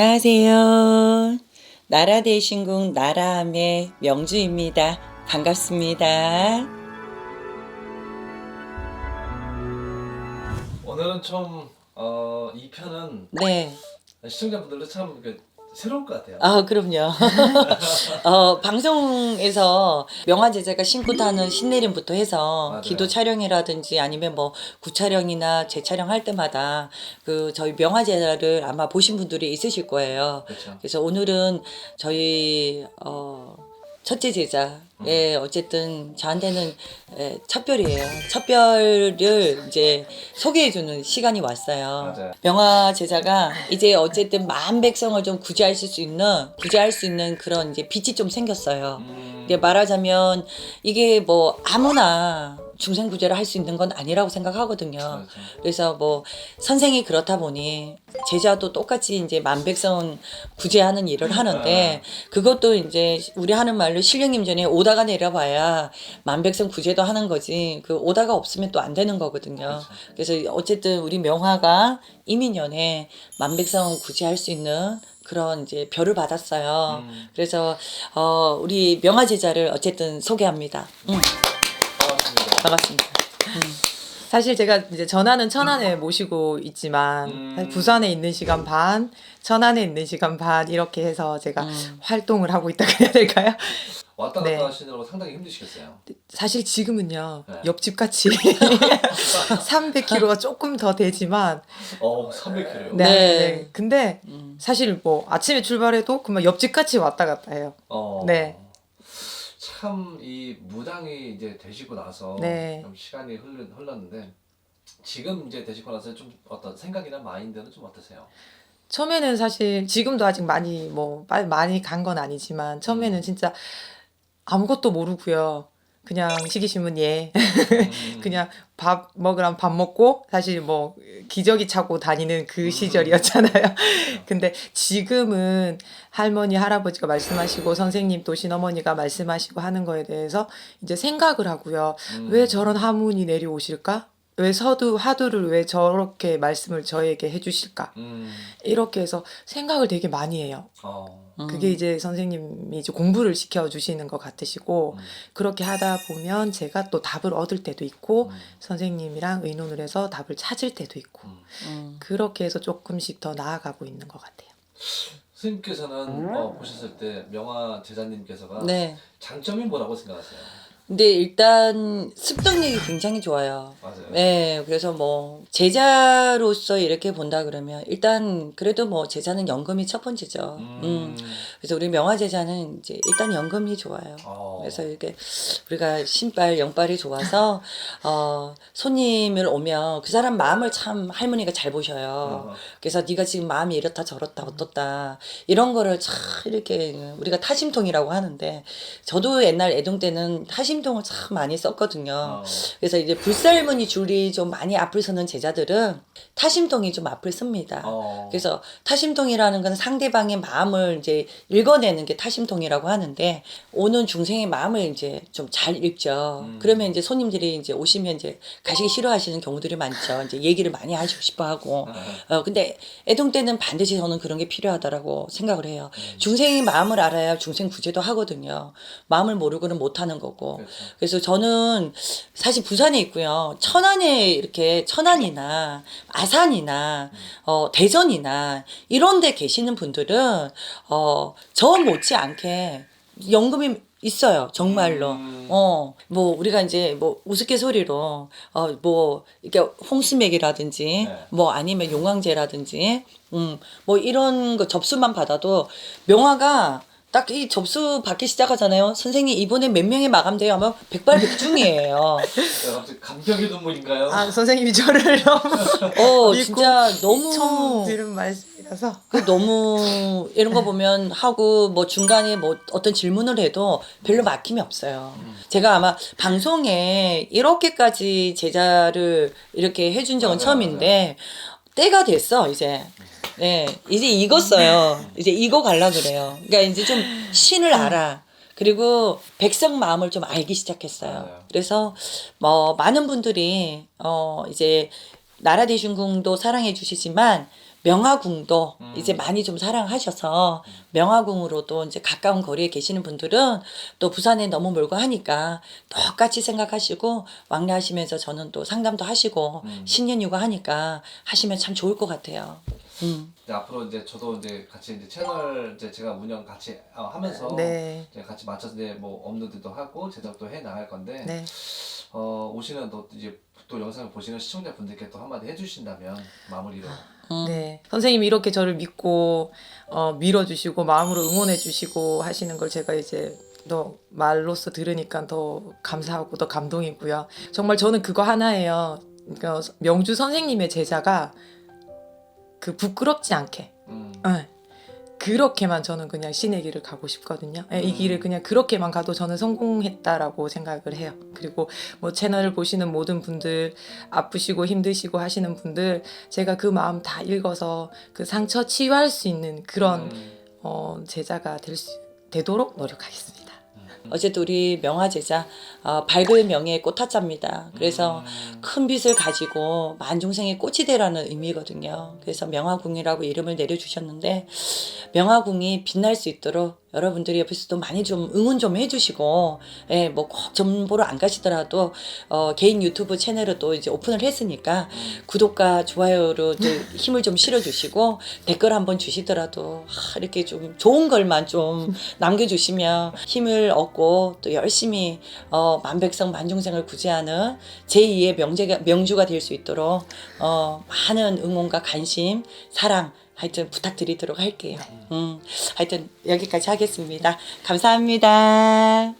안녕하세요. 나라 대신궁 나라함의 명주입니다. 반갑습니다. 오늘은 좀 어, 이 편은 네. 시청자분들도 참 그, 새로울 것 같아요. 아, 그럼요. 어, 방송에서 명화 제자가 신고 타는 신내림부터 해서 맞아요. 기도 촬영이라든지 아니면 뭐 구촬영이나 재촬영할 때마다 그 저희 명화 제자를 아마 보신 분들이 있으실 거예요. 그렇죠. 그래서 오늘은 저희 어 첫째 제자의 어쨌든 저한테는 에, 첫별이에요. 첫별을 이제 소개해주는 시간이 왔어요. 맞아요. 명화 제자가 이제 어쨌든 만 백성을 좀 구제하실 수 있는 구제할 수 있는 그런 이제 빛이 좀 생겼어요. 음, 이게 말하자면 이게 뭐 아무나 중생 구제를 할 수 있는 건 아니라고 생각하거든요. 그렇죠. 그래서 뭐 선생이 그렇다 보니 제자도 똑같이 이제 만백성 구제하는 일을 하는데 그것도 이제 우리 하는 말로 신령님 전에 오다가 내려봐야 만백성 구제도 하는 거지 그 오다가 없으면 또 안 되는 거거든요. 그래서 어쨌든 우리 명화가 이민년에 만백성 구제할 수 있는 그런 이제 별을 받았어요. 음. 그래서 어 우리 명화 제자를 어쨌든 소개합니다. 음, 반갑습니다. 반갑습니다. 사실 제가 이제 전화는 천안에 모시고 있지만 음. 사실 부산에 있는 시간 반, 천안에 있는 시간 반 이렇게 해서 제가 음. 활동을 하고 있다고 해야 될까요? 왔다 갔다 네. 하시느라고 상당히 힘드시겠어요. 사실 지금은요 네. 옆집 같이 300km가 조금 더 되지만 어, 300kg요. 네, 네. 네. 근데 음. 사실 뭐 아침에 출발해도 그만 옆집 같이 왔다 갔다 해요. 어, 네. 참 이 무당이 이제 되시고 나서 네. 좀 시간이 흘러, 흘렀는데 지금 이제 되시고 나서 좀 어떤 생각이나 마인드는 좀 어떠세요? 처음에는 사실 지금도 아직 많이 뭐 빨리 많이 간 건 아니지만 처음에는 진짜 아무것도 모르고요. 그냥 시기신문 예. 음, 그냥 밥 먹으란 밥 먹고 사실 뭐 기저귀 차고 다니는 그 시절이었잖아요. 근데 지금은 할머니 할아버지가 말씀하시고 선생님 또 신어머니가 말씀하시고 하는 거에 대해서 이제 생각을 하고요. 음, 왜 저런 하문이 내려오실까? 왜 서두 화두를 왜 저렇게 말씀을 저에게 해주실까? 음, 이렇게 해서 생각을 되게 많이 해요. 어, 음. 그게 이제 선생님이 이제 공부를 시켜 주시는 것 같으시고 음, 그렇게 하다 보면 제가 또 답을 얻을 때도 있고 음, 선생님이랑 의논을 해서 답을 찾을 때도 있고 음. 음. 그렇게 해서 조금씩 더 나아가고 있는 것 같아요. 선생님께서는 어, 보셨을 때 명화 제자님께서가 네. 장점이 뭐라고 생각하세요? 근데 일단 습득력이 굉장히 좋아요. 맞아요. 네, 그래서 뭐 제자로서 이렇게 본다 그러면 일단 그래도 뭐 제자는 연금이 첫 번째죠. 음, 음. 그래서 우리 명화 제자는 이제 일단 연금이 좋아요. 어, 그래서 이렇게 우리가 신발 영빨이 좋아서 어 손님을 오면 그 사람 마음을 참 할머니가 잘 보셔요. 어, 그래서 네가 지금 마음이 이렇다 저렇다 어떻다 이런 거를 참 이렇게 우리가 타심통이라고 하는데 저도 옛날 애동 때는 타심 통을 참 많이 썼거든요. 어, 그래서 이제 불살무늬 줄이 좀 많이 앞을 서는 제자들은 타심통이 좀 앞을 씁니다. 어, 그래서 타심통이라는 건 상대방의 마음을 이제 읽어내는 게 타심통이라고 하는데 오는 중생의 마음을 이제 좀 잘 읽죠. 음. 그러면 이제 손님들이 이제 오시면 이제 가시기 싫어하시는 경우들이 많죠. 이제 얘기를 많이 하시고 싶어 하고. 어 근데 애동 때는 반드시 저는 그런 게 필요하다라고 생각을 해요. 음. 중생의 마음을 알아야 중생 구제도 하거든요. 마음을 모르고는 못 하는 거고. 그래서 저는 사실 부산에 있고요. 천안에 이렇게 천안이나 아산이나 어 대전이나 이런 데 계시는 분들은 어 저 못지않게 연금이 있어요. 정말로. 음. 어, 뭐 우리가 이제 뭐 우스갯소리로 어뭐 이렇게 홍수맥이라든지 네. 뭐 아니면 용왕제라든지 음뭐 이런 거 접수만 받아도 명화가 딱 이 접수 받기 시작하잖아요. 선생님 이번에 몇 명이 마감돼요 하면 백발백중이에요. 야, 갑자기 감격의 눈물인가요? 아 선생님이 저를 너무 어 믿고 진짜 너무 처음 들은 말씀이라서 그 너무 이런 거 보면 하고 뭐 중간에 뭐 어떤 질문을 해도 별로 막힘이 없어요. 제가 아마 방송에 이렇게까지 제자를 이렇게 해준 적은 맞아요, 처음인데 때가 됐어 이제. 네 이제 익었어요. 이제 익어 갈라 그래요. 그러니까 이제 좀 신을 알아. 그리고 백성 마음을 좀 알기 시작했어요. 그래서 뭐 많은 분들이 어 이제 나라 대중궁도 사랑해 주시지만 명화궁도 음. 이제 많이 좀 사랑하셔서 명화궁으로도 이제 가까운 거리에 계시는 분들은 또 부산에 너무 멀고 하니까 똑같이 생각하시고 왕래하시면서 저는 또 상담도 하시고 음. 신년 휴가 하니까 하시면 참 좋을 것 같아요. 음. 이제 앞으로 이제 저도 이제 같이 이제 채널 이제 제가 운영 같이 어, 하면서 네. 이제 같이 맞춰서 이제 뭐 업로드도 하고 제작도 해 나갈 건데 네. 어, 오시는 또 이제 또 영상을 보시는 시청자 분들께 또 한마디 해주신다면 마무리로 음. 네. 선생님이 이렇게 저를 믿고 어, 밀어주시고 마음으로 응원해주시고 하시는 걸 제가 이제 더 말로써 들으니까 더 감사하고 더 감동이고요. 정말 저는 그거 하나예요. 그러니까 명주 선생님의 제자가 그 부끄럽지 않게 음, 네. 그렇게만 저는 그냥 신의 길을 가고 싶거든요. 네, 이 음. 길을 그냥 그렇게만 가도 저는 성공했다라고 생각을 해요. 그리고 뭐 채널을 보시는 모든 분들 아프시고 힘드시고 하시는 분들 제가 그 마음 다 읽어서 그 상처 치유할 수 있는 그런 음, 어, 제자가 될 수, 되도록 노력하겠습니다. 어쨌든 우리 명화 제자 어, 밝은 명예의 꽃화자입니다. 그래서 음, 큰 빛을 가지고 만중생의 꽃이 되라는 의미거든요. 그래서 명화궁이라고 이름을 내려주셨는데 명화궁이 빛날 수 있도록 여러분들이 옆에서도 많이 좀 응원 좀 해주시고, 예, 뭐꼭 전보러 안 가시더라도 어, 개인 유튜브 채널을 또 이제 오픈을 했으니까 음. 구독과 좋아요로 또 힘을 좀 실어주시고 댓글 한번 주시더라도 하, 이렇게 좀 좋은 걸만 좀 남겨주시면 힘을 얻고 또 열심히 어, 만백성 만중생을 구제하는 제2의 명제가 명주가 될 수 있도록 어, 많은 응원과 관심, 사랑 하여튼 부탁드리도록 할게요. 음, 하여튼 여기까지 하겠습니다. 감사합니다.